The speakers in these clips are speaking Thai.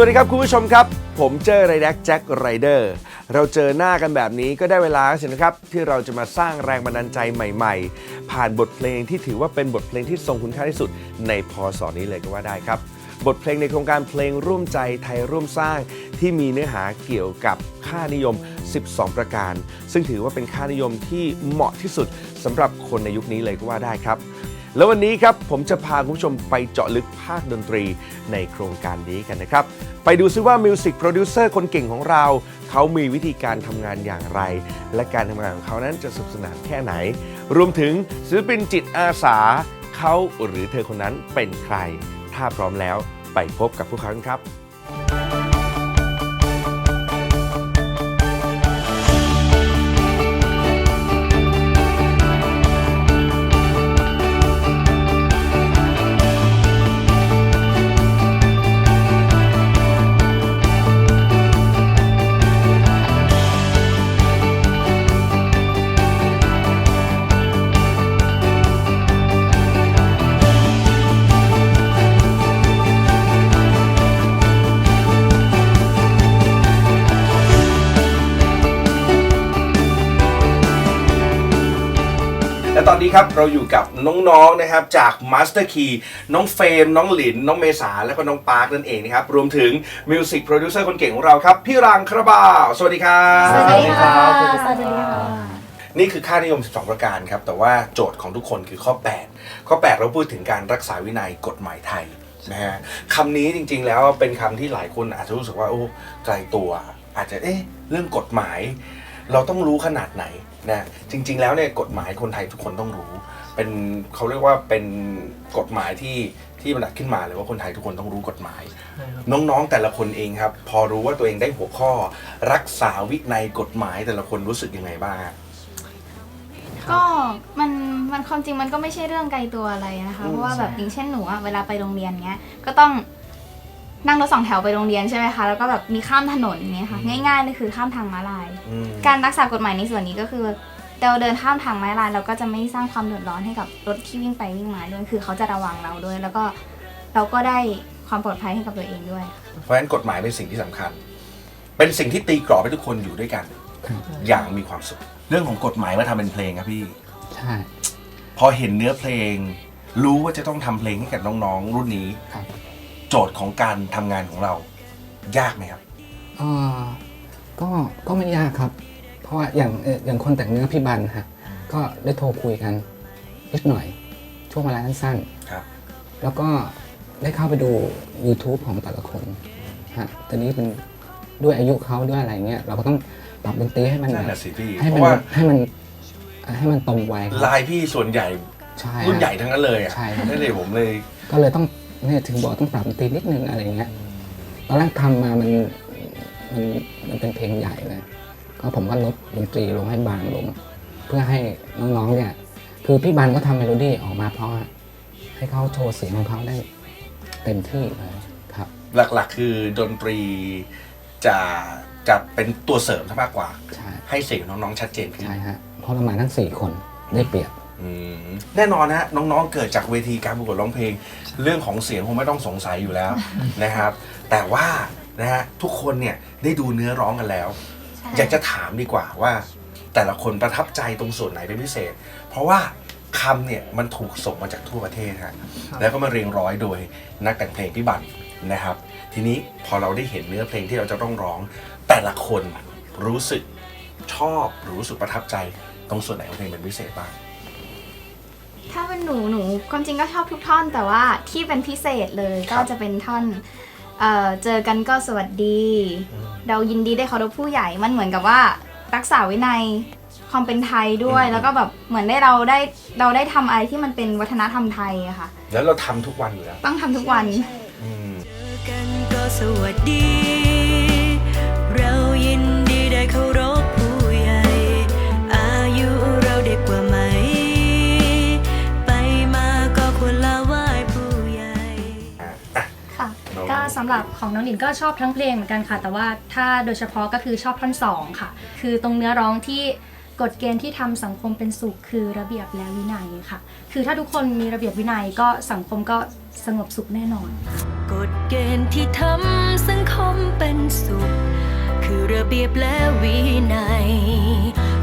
วัสดีครับคุณผู้ชมครับ ผมเจอไรแดกแจ็คไรเดอร์เราเจอหน้ากันแบบนี้ก็ได้เวลาแล้วสินะครับ ที่เราจะมาสร้างแรงบันดาลใจใหม่ๆ ผ่านบทเพลงที่ถือว่าเป็นบทเพลงที่ทรงคุณค่าที่สุดในพศนี้เลยก็ว่าได้ครับ บทเพลงในโครงการเพลงร่วมใจไทยร่วมสร้างที่มีเนื้อหาเกี่ยวกับค่านิยม 12 ประการ ซึ่งถือว่าเป็นค่านิยมที่เหมาะที่สุดสำหรับคนในยุคนี้เลยก็ว่าได้ครับ แล้ววันนี้ครับผมจะพาคุณผู้ชมไปเจาะลึกภาคดนตรีในโครงการนี้กันนะครับ ไปดูซิว่ามิวสิกโปรดิวเซอร์คนเก่งของเรา เขามีวิธีการทำงานอย่างไร และการทำงานของเขานั้นจะสนุกสนานแค่ไหน รวมถึงศิลปินจิตอาสาเขาหรือเธอคนนั้นเป็นใคร ถ้าพร้อมแล้วไปพบกับพวกเขาครับ และตอนนี้ครับเราอยู่กับน้องๆนะครับจาก Master Key น้องเฟรมน้องหลิน น้องเมษาและก็น้องปาร์คนั่นเองนะครับรวมถึงมิวสิกโปรดิวเซอร์คนเก่งของเราครับ พี่รังคาราบาวสวัสดีครับสวัสดีค่ะสวัสดีค่ะนี่คือค่านิยม 12 ประการครับ แต่ว่าโจทย์ของทุกคนคือข้อ 8 ข้อ 8 เราพูดถึงการรักษาวินัยกฎหมายไทยนะฮะคำนี้จริง ๆ แล้วเป็นคำที่หลายคนอาจจะรู้สึกว่าโอ้ไกลตัว อาจจะเอ๊ะเรื่องกฎหมาย เราต้องรู้ขนาดไหน นะจริง ๆ แล้วเนี่ยกฎหมายคนไทยทุกคนต้องรู้ เป็นเขาเรียกว่าเป็นกฎหมายที่ที่มันดัดขึ้นมาเลยว่าคนไทยทุกคนต้องรู้กฎหมาย น้องๆแต่ละคนเองครับ พอรู้ว่าตัวเองได้หัวข้อ รักษาวินัยกฎหมายแต่ละคนรู้สึกยังไงบ้างฮะก็มันมันความจริงมันก็ไม่ใช่เรื่องไกลตัวอะไรนะคะ อืมเพราะว่าแบบใช่ อย่างเช่นหนูอะเวลาไปโรงเรียนเงี้ย ก็ต้อง นั่งรถสองแถวไปโรงเรียนใช่ไหมคะ แล้วก็แบบมีข้ามถนนเงี้ยค่ะ ง่ายๆเลยคือข้ามทางม้าลาย อืมการรักษากฎหมายในส่วนนี้ก็คือเราเดินข้ามทางม้าลายเราก็จะไม่สร้างความเดือดร้อนให้กับรถที่วิ่งไปวิ่งมาด้วย คือเขาจะระวังเราด้วย แล้วก็เราก็ได้ความปลอดภัยให้กับตัวเองด้วย เพราะฉะนั้นกฎหมายเป็นสิ่งที่สำคัญ เป็นสิ่งที่ตีกรอบให้ทุกคนอยู่ด้วยกันครับอย่างมีความสุข เรื่องของกฎหมายมาทำเป็นเพลงครับพี่ ใช่ พอเห็นเนื้อเพลง รู้ว่าจะต้องทำเพลงให้กับน้องๆ รุ่นนี้ ครับ โจทย์ของการทำงานของเรายากไหมครับ เอ่อก็ก็ไม่ยากครับ เพราะว่าอย่างเอ่ออย่างคนแต่งเนื้อพี่บันฮะก็ได้โทรคุยกันนิดหน่อย ช่วงเวลาสั้นครับ ๆแล้วก็ได้เข้าไปดู YouTube ของแต่ละคนฮะตอนนี้เป็นด้วยอายุเขาด้วยอะไรเงี้ยเราก็ต้องปรับดนตรีให้มันนั่นแบแหะบสิพี่ ให้เพมันราะว่าให้มันให้มันตรงวัยครับลายพี่ส่วนใหญ่ใช่รุ่นฮะใหญ่ทั้งนั้นเลยอะใช่ครับ นั่นเลยผมเลยก็เลยต้อง เนี่ยถึงบอกต้องปรับดนตรีนิดนึงอะไรเงี้ยตอนแรกทำมามันมันมันเป็นเพลงใหญ่เลย ก็ผมก็ลดดนตรีลงให้บางลง เพื่อให้น้องๆเนี่ยคือพี่บันก็ทำเมโลดี้ออกมาเพราะว่าให้เขาโชว์เสียงของเขาได้เต็มที่เลยครับ หลักๆ คือดนตรีจะจะเป็นตัวเสริมซะมากกว่า ใช่ให้เสียงน้องๆชัดเจนขึ้นใช่ฮะเพราะเรามาทั้งสี่คนได้เปรียบอืม แน่นอนนะฮะน้องๆ เกิดจากเวทีการประกวดร้องเพลง เรื่องของเสียงคงไม่ต้องสงสัยอยู่แล้วนะครับ แต่ว่านะฮะทุกคนเนี่ยได้ดูเนื้อร้องกันแล้วใช่อยากจะถามดีกว่าว่า แต่ละคนประทับใจตรงส่วนไหนเป็นพิเศษ เพราะว่าคำเนี่ยมันถูกส่งมาจากทั่วประเทศฮะแล้วก็มาเรียงร้อยโดยนักแต่งเพลงพี่บันนะครับ ทีนี้พอเราได้เห็นเนื้อเพลงที่เราจะต้องร้อง แต่ละคนรู้สึกชอบหรือรู้สึกประทับใจตรงส่วนไหนของเพลงเป็นพิเศษบ้างถ้าเป็น หนูหนูความจริงก็ชอบทุกท่อนแต่ว่าที่เป็นพิเศษเลยครัก็บ จะเป็นท่อนเอ่อเจอกันก็สวัสดี เรายินดีได้เคารพผู้ใหญ่มันเหมือนกับว่ารักษาวินัยความเป็นไทยด้วย แล้วก็แบบเหมือนได้เราได้เราได้ทำอะไรที่มันเป็นวัฒนธรรมไทยอะค่ะ แล้วเราทำทุกวันอยู่แล้วต้องทำทุกวัน อืม เจอกันก็สวัสดี เรายินดีได้เคารพ สำหรับของน้องหลินก็ชอบทั้งเพลงเหมือนกันค่ะ แต่ว่าถ้าโดยเฉพาะก็คือชอบท่อนสองค่ะ คือตรงเนื้อร้องที่กฎเกณฑ์ที่ทำสังคมเป็นสุขคือระเบียบและวินัยค่ะ คือถ้าทุกคนมีระเบียบวินัยก็สังคมก็สงบสุขแน่นอน กฎเกณฑ์ที่ทำสังคมเป็นสุข คือระเบียบและวินัย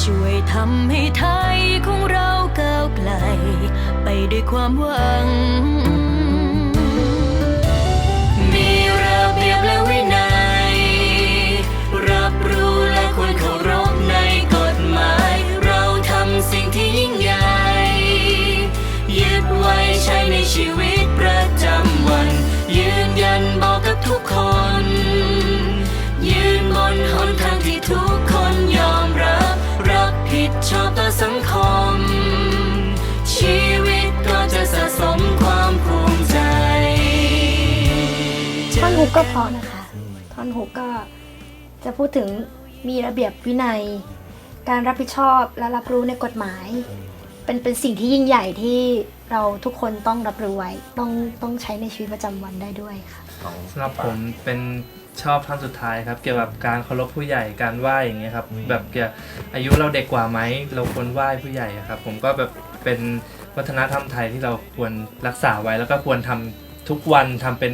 ช่วยทำให้ไทยของเราก้าวไกล ไปด้วยความหวัง กก็เพราะนะคะ ท่อนฮุกก็จะพูดถึงมีระเบียบวินัย การรับผิดชอบและรับรู้ในกฎหมาย เป็นเป็นสิ่งที่ยิ่งใหญ่ที่เราทุกคนต้องรับรู้ไว้ต้องต้องใช้ในชีวิตประจำวันได้ด้วยค่ะสำหรับผมเป็นชอบท่อนสุดท้ายครับ เกี่ยวกับการเคารพผู้ใหญ่การไหว้อย่างเงี้ยครับแบบเกี่ยวอายุเราเด็กกว่าไหมเราควรไหว้ผู้ใหญ่อะครับ ผมก็แบบเป็นวัฒนธรรมไทยที่เราควรรักษาไว้แล้วก็ควรทำ ทุกวันทำเป็น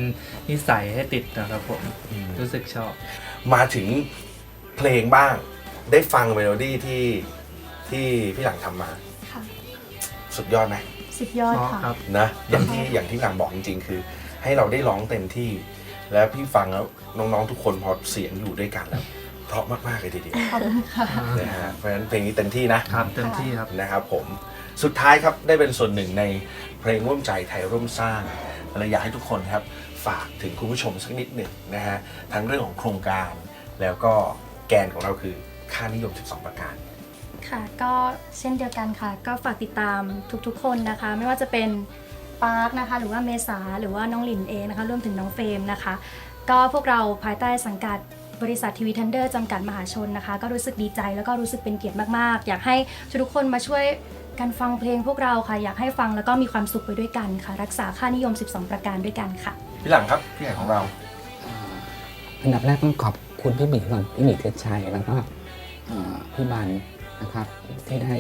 นิสัยให้ติดนะครับผมรู้สึกชอบ มาถึงเพลงบ้าง ได้ฟังเมโลดี้ที่ที่พี่หลังทำมา ค่ะ สุดยอดไหมสุดยอดเพราะค่ะครับนะอย่างที่อย่างที่หลังบอกจริงๆ คือ ให้เราได้ร้องเต็มที่ แล้วพี่ฟังแล้วน้องๆทุกคนพอเสียงอยู่ด้วยกันแล้วเพราะมากๆเลยทีเดียวขอบคุณค่ะ นะฮะเพราะฉะนั้นเพลงนี้เต็มที่นะ ครับเต็มที่ครับ นะครับผมสุดท้ายครับได้เป็นส่วนหนึ่งในเพลงร่วมใจไทยร่วมสร้าง เลยอยากให้ทุกคนครับฝากถึงคุณผู้ชมสักนิดหนึ่งนะฮะทั้งเรื่องของโครงการ แล้วก็แกนของเราคือค่านิยม 12 ประการค่ะก็เช่นเดียวกันค่ะ ก็ฝากติดตามทุกๆ คนนะคะ ไม่ว่าจะเป็นปาร์คนะคะหรือว่าเมษาหรือว่าน้องหลินเองนะคะรวมถึงน้องเฟรมนะคะ ก็พวกเราภายใต้สังกัดบริษัททีวีทันเดอร์จำกัดมหาชนนะคะ ก็รู้สึกดีใจแล้วก็รู้สึกเป็นเกียรติมากๆ อยากให้ทุกคนมาช่วย กันฟังเพลงพวกเราค่ะ อยากให้ฟังแล้วก็มีความสุขไปด้วยกันค่ะ รักษาค่านิยม 12 ประการด้วยกันค่ะพี่หลังครับพี่ใหญ่ของเรา อันดับแรกต้องขอบคุณพี่หมีก่อนพี่หมีเทศชัยแล้วก็เอ่อพี่บันนะครับ ที่ได้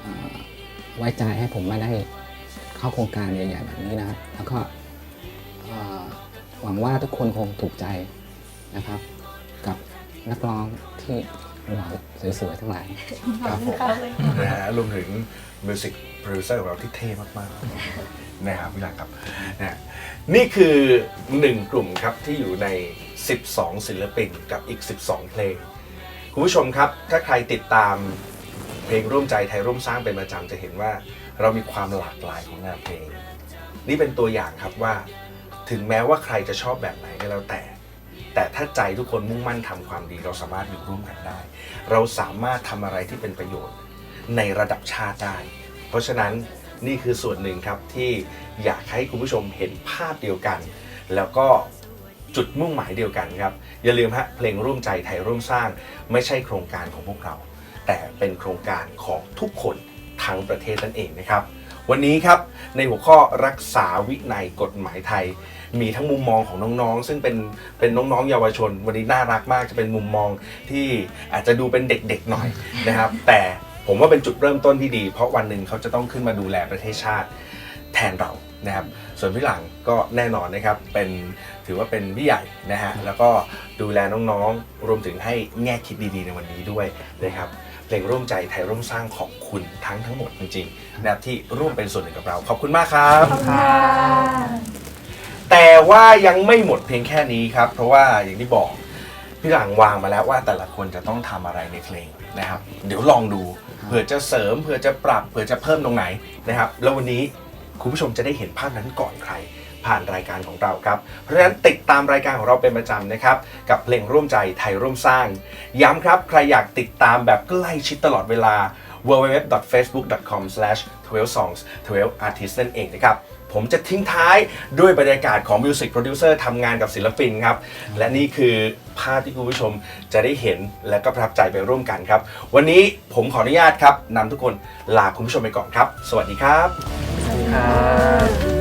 เอ่อไว้ใจให้ผมมาได้เข้าโครงการใหญ่ๆแบบนี้นะครับ แล้วก็เอ่อหวังว่าทุกคนคงถูกใจนะครับ กับนักร้องที่ หล่อสวยๆทั้งหลายครับผมนะฮะรวมถึงมิวสิกโปรดิวเซอร์ของเราที่เท่มากๆนะครับพี่หลังครับนะฮะนี่คือหนึ่งกลุ่มครับที่อยู่ใน 12 ศิลปินกับอีก 12 เพลง คุณผู้ชมครับ ถ้าใครติดตามเพลงร่วมใจไทยร่วมสร้างเป็นประจำจะเห็นว่า เรามีความหลากหลายของงานเพลง นี่เป็นตัวอย่างครับว่า ถึงแม้ว่าใครจะชอบแบบไหนก็แล้วแต่ แต่ถ้าใจทุกคนมุ่งมั่นทำความดีเราสามารถอยู่ร่วมกันได้ เราสามารถทำอะไรที่เป็นประโยชน์ในระดับชาติได้ เพราะฉะนั้นนี่คือส่วนหนึ่งครับที่อยากให้คุณผู้ชมเห็นภาพเดียวกัน แล้วก็จุดมุ่งหมายเดียวกันครับ อย่าลืมฮะเพลงร่วมใจไทยร่วมสร้าง ไม่ใช่โครงการของพวกเรา แต่เป็นโครงการของทุกคนทั้งประเทศนั่นเองนะครับ วันนี้ครับในหัวข้อรักษาวินัยกฎหมายไทย มีทั้งมุมมองของน้องๆ ซึ่งเป็นเป็นน้องๆเยาวชน วันนี้น่ารักมากจะเป็นมุมมองที่อาจจะดูเป็นเด็กๆหน่อยนะครับ แต่ผมว่าเป็นจุดเริ่มต้นที่ดี เพราะวันหนึ่งเขาจะต้องขึ้นมาดูแลประเทศชาติแทนเรานะครับส่วนพี่หลังก็แน่นอนนะครับเป็นถือว่าเป็นพี่ใหญ่นะฮะแล้วก็ดูแลน้องๆ รวมถึงให้แง่คิดดีๆ ในวันนี้ด้วยนะครับเพลงร่วมใจไทยร่วมสร้างขอบคุณทั้งทั้งหมดจริงๆนะครับที่ร่วมเป็นส่วนหนึ่งกับเรา ขอบคุณมากครับ แต่ว่ายังไม่หมดเพียงแค่นี้ครับ เพราะว่าอย่างที่บอกพี่หลังวางมาแล้วว่าแต่ละคนจะต้องทำอะไรในเพลงนะครับ เดี๋ยวลองดูเผื่อจะเสริมเผื่อจะปรับเผื่อจะเพิ่มตรงไหนนะครับ แล้ววันนี้คุณผู้ชมจะได้เห็นภาพนั้นก่อนใคร ผ่านรายการของเราครับ เพราะฉะนั้นติดตามรายการของเราเป็นประจำนะครับ กับเพลงร่วมใจไทยร่วมสร้าง ย้ำครับ ใครอยากติดตามแบบใกล้ชิดตลอดเวลา www.facebook.com/12songs 12 artists นั่นเองนะครับ ผมจะทิ้งท้ายด้วยบรรยากาศของมิวสิกโปรดิวเซอร์ทำงานกับศิลปินครับ และนี่คือภาพที่คุณผู้ชมจะได้เห็นและก็ประทับใจไปร่วมกันครับ วันนี้ผมขออนุญาตครับนำทุกคนลาคุณผู้ชมไปก่อนครับ สวัสดีครับครับ